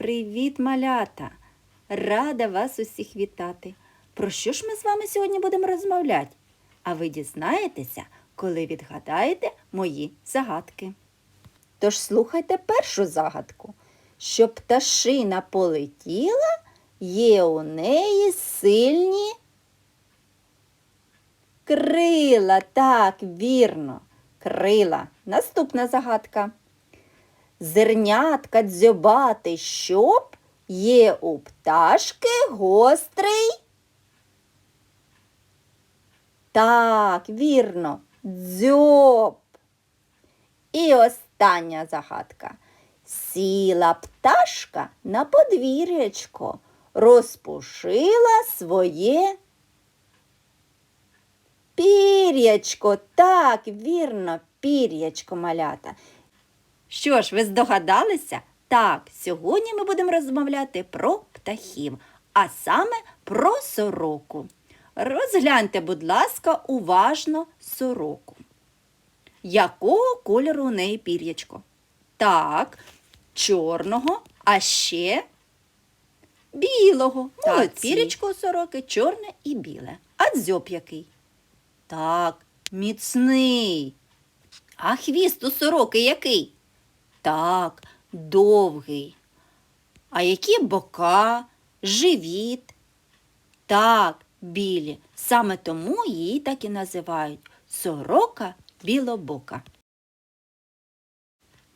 Привіт, малята! Рада вас усіх вітати. Про що ж ми з вами сьогодні будемо розмовляти? А ви дізнаєтеся, коли відгадаєте мої загадки. Тож слухайте першу загадку. Щоб пташина полетіла, є у неї сильні крила. Так, вірно, крила. Наступна загадка. Зернятка дзьобати, щоб є у пташки гострий. Так, вірно, дзьоб. І остання загадка. Сіла пташка на подвір'ячко, розпушила своє пір'ячко. Так, вірно, пір'ячко малята. Що ж, ви здогадалися? Так, сьогодні ми будемо розмовляти про птахів, а саме про сороку. Розгляньте, будь ласка, уважно сороку. Якого кольору у неї пір'ячко? Так, чорного, а ще білого. Так, Молодці. пір'ячко у сороки чорне і біле. А дзьоб який? Так, міцний. А хвіст у сороки який? Так, довгий. А які бока, живіт? Так, білі. Саме тому її так і називають сорока білобока.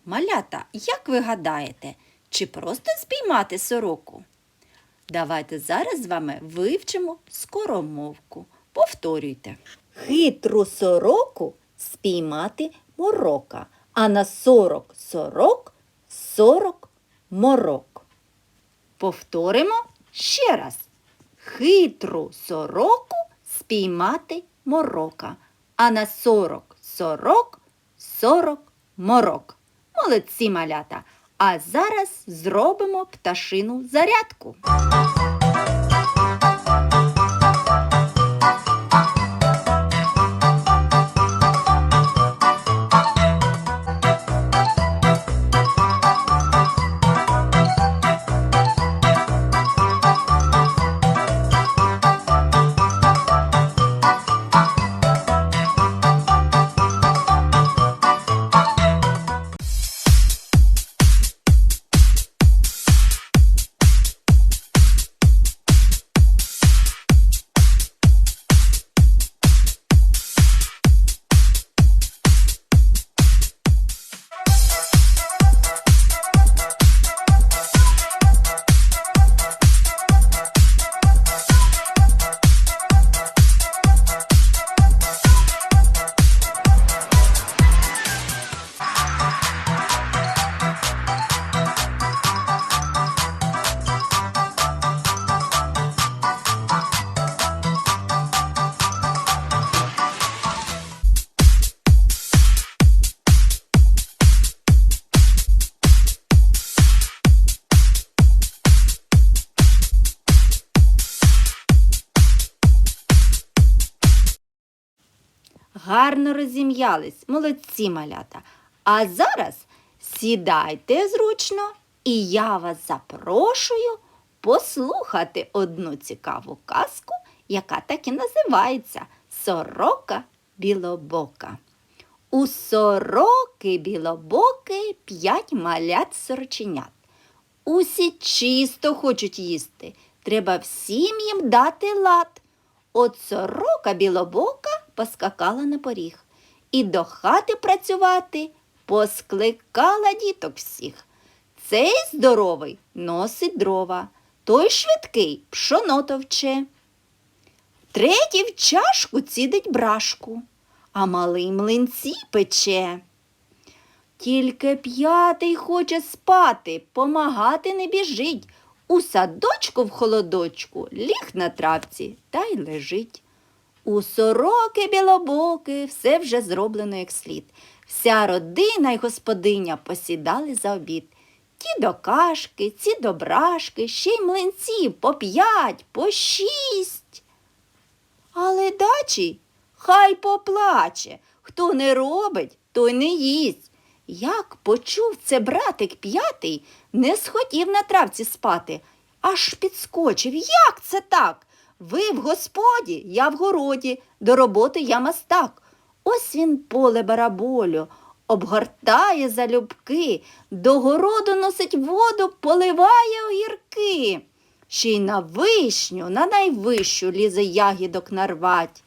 Малята, як ви гадаєте, чи просто спіймати сороку? Давайте зараз з вами вивчимо скоромовку. Повторюйте. Хитру сороку спіймати морока, а на сорок сорок сорок морок. Повторимо ще раз. Хитру сороку спіймати морока, а на сорок сорок сорок морок. Молодці малята! А зараз зробимо пташину зарядку. Гарно розім'ялись, молодці малята. А зараз сідайте зручно, і я вас запрошую послухати одну цікаву казку, яка так і називається Сорока білобока. У сороки білобоки п'ять малят сороченят. Усі чисто хочуть їсти. Треба всім їм дати лад. От сорока білобока поскакала на поріг і до хати працювати поскликала діток всіх. Цей здоровий носить дрова, той швидкий пшоно товче. Третій в чашку цідить брашку, а малий млинці пече. Тільки п'ятий хоче спати, помагати не біжить. У садочку в холодочку ліг на травці та й лежить. У сороки білобоки все вже зроблено як слід. Вся родина й господиня посідали за обід. Ті до кашки, ці до брашки, ще й млинці по п'ять, по шість. Але дачі хай поплаче. Хто не робить, той не їсть. Як почув це братик п'ятий, не схотів на травці спати, аж підскочив. Як це так? Ви в господі, я в городі, до роботи я мастак. Ось він поле бараболю, обгортає залюбки, до городу носить воду, поливає огірки. Ще й на вишню, на найвищу лізе ягідок нарвать.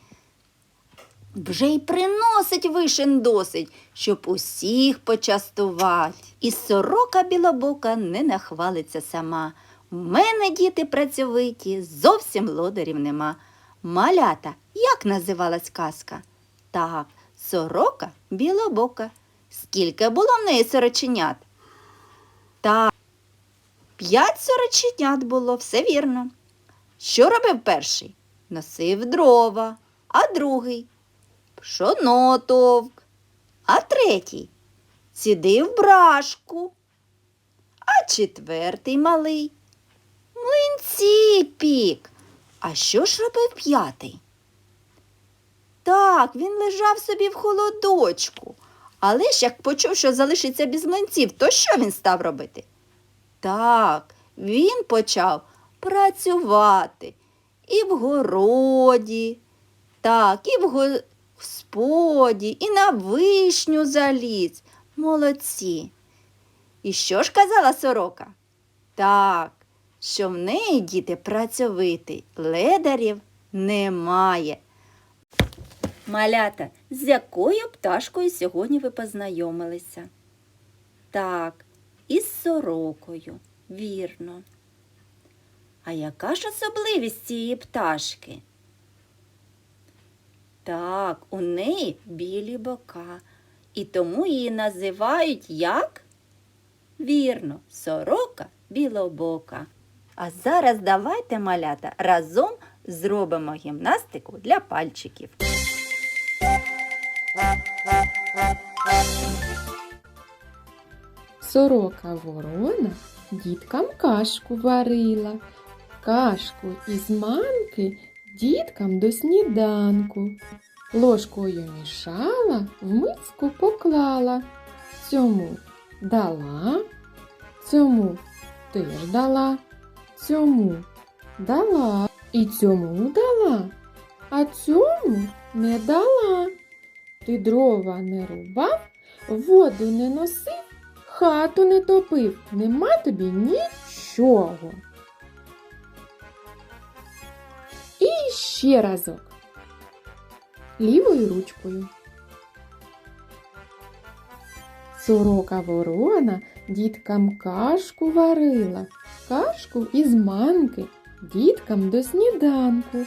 Вже й приносить вишен досить, щоб усіх почастувать. І сорока білобока не нахвалиться сама. У мене діти працьовиті, зовсім лодарів нема. Малята, як називалась казка? Так, сорока білобока. Скільки було в неї сороченят? Так, п'ять сороченят було, все вірно. Що робив перший? Носив дрова, а другий пшоно товк, а третій цідив брашку, а четвертий малий млинці. А що ж робив п'ятий? Так, він лежав собі в холодочку. Але ж як почув, що залишиться без млинців, то що він став робити? Так, він почав працювати і в городі, так, і в господі, і на вишню заліз. Молодці. І що ж казала сорока? Так, що в неї діти працьовитий, ледарів немає. Малята, з якою пташкою сьогодні ви познайомилися? Так, із сорокою, вірно. А яка ж особливість цієї пташки? Так, у неї білі бока, і тому її називають як? Вірно, сорока білобока. А зараз давайте, малята, разом зробимо гімнастику для пальчиків. Сорока ворона діткам кашку варила, кашку із манки діткам до сніданку. Ложкою мішала, в миску поклала. Цьому дала, цьому теж дала, цьому дала і цьому дала, а цьому не дала. Ти дрова не рубав, воду не носив, хату не топив, нема тобі нічого. І ще разок. Лівою ручкою. Сорока ворона діткам кашку варила, кашку із манки, діткам до сніданку.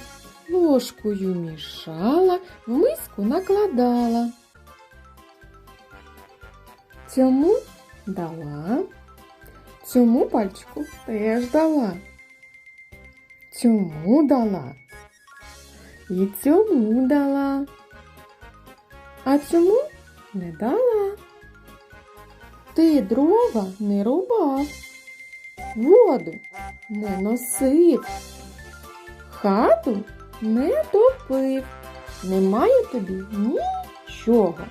Ложкою мішала, в миску накладала. Цьому дала, цьому пальчику теж дала, цьому дала і цьому дала, а цьому не дала. Ти дрова не рубав, воду не носив, хату не топив, немає тобі нічого.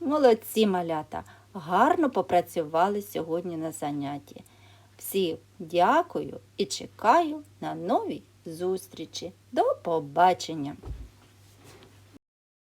Молодці малята, гарно попрацювали сьогодні на занятті. Всім дякую і чекаю на нові зустрічі. До побачення!